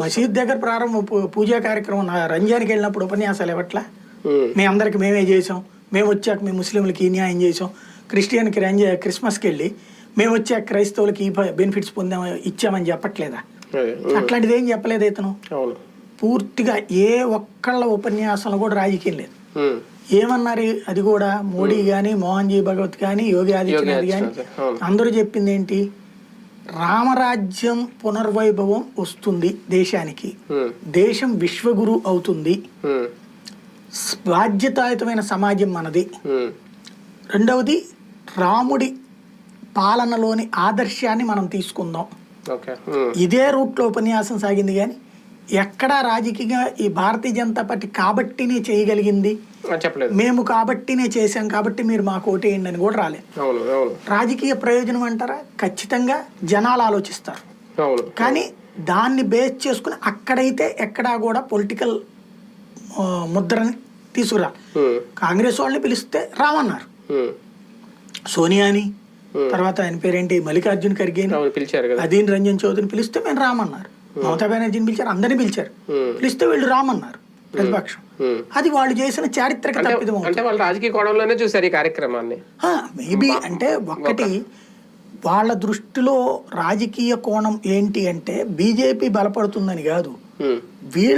మసీద్ దగ్గర ప్రారంభ పూజా కార్యక్రమం రంజాన్కి వెళ్ళినప్పుడు ఉపన్యాసాలు ఇవ్వట్లా? ఉమ్, మీ అందరికి మేమే చేసాం. మేము వచ్చాక మేము ముస్లింలకి ఈ న్యాయం చేసాం. క్రిస్టియన్కి రంజ క్రిస్మస్కి వెళ్ళి మేము వచ్చాక క్రైస్తవులకి ఈ బెనిఫిట్స్ పొందాం ఇచ్చామని చెప్పట్లేదా? అట్లాంటిది ఏం చెప్పలేదు ఇతను. పూర్తిగా ఏ ఒక్కళ్ళ ఉపన్యాసంలో కూడా రాజకీయం లేదు. ఏమన్నారు అది కూడా మోడీ కానీ మోహన్ జీ భగవత్ కానీ యోగి ఆదిత్యనాథ్ కానీ. అందరూ చెప్పింది ఏంటి? రామరాజ్యం పునర్వైభవం వస్తుంది దేశానికి. దేశం విశ్వగురు అవుతుంది. బాధ్యతాయుతమైన సమాజం మనది. రెండవది రాముడి పాలనలోని ఆదర్శాన్ని మనం తీసుకుందాం. ఇదే రూట్లో ఉపన్యాసం సాగింది కానీ ఎక్కడా రాజకీయంగా ఈ భారతీయ జనతా పార్టీ కాబట్టినే చేయగలిగింది? చెప్పలేదు. మేము కాబట్టినే చేశాం కాబట్టి మీరు మాకు ఓటేయండి అని కూడా రాలేదు. రాజకీయ ప్రయోజనం అంటారా? ఖచ్చితంగా జనాలు ఆలోచిస్తారు. కానీ దాన్ని బేస్ చేసుకుని అక్కడైతే ఎక్కడా కూడా పొలిటికల్ ముద్రని తీసుకురా. కాంగ్రెస్ వాళ్ళని పిలిస్తే రామన్నారు. సోనియాని తర్వాత ఆయన పేరేంటి? మల్లికార్జున్ కదా. అదీన్ రంజన్ చౌదరిని పిలిస్తే మేము రామన్నారు. మమతా బెనర్జీని పిలిచారు అందరిని పిలిచారు. ఉమ్, పిలిస్తే వీళ్ళు రామన్నారు ప్రతిపక్షం. ఉమ్. అది వాళ్ళు చేసిన చారిత్రక తప్పిదం అంటే వాళ్ళు రాజకీయ కోణంలోనే చూసారు ఈ కార్యక్రమాన్ని. మేబీ అంటే ఒక్కటి వాళ్ళ దృష్టిలో రాజకీయ కోణం ఏంటి అంటే బీజేపీ బలపడుతుందని కాదు. వీళ్ళ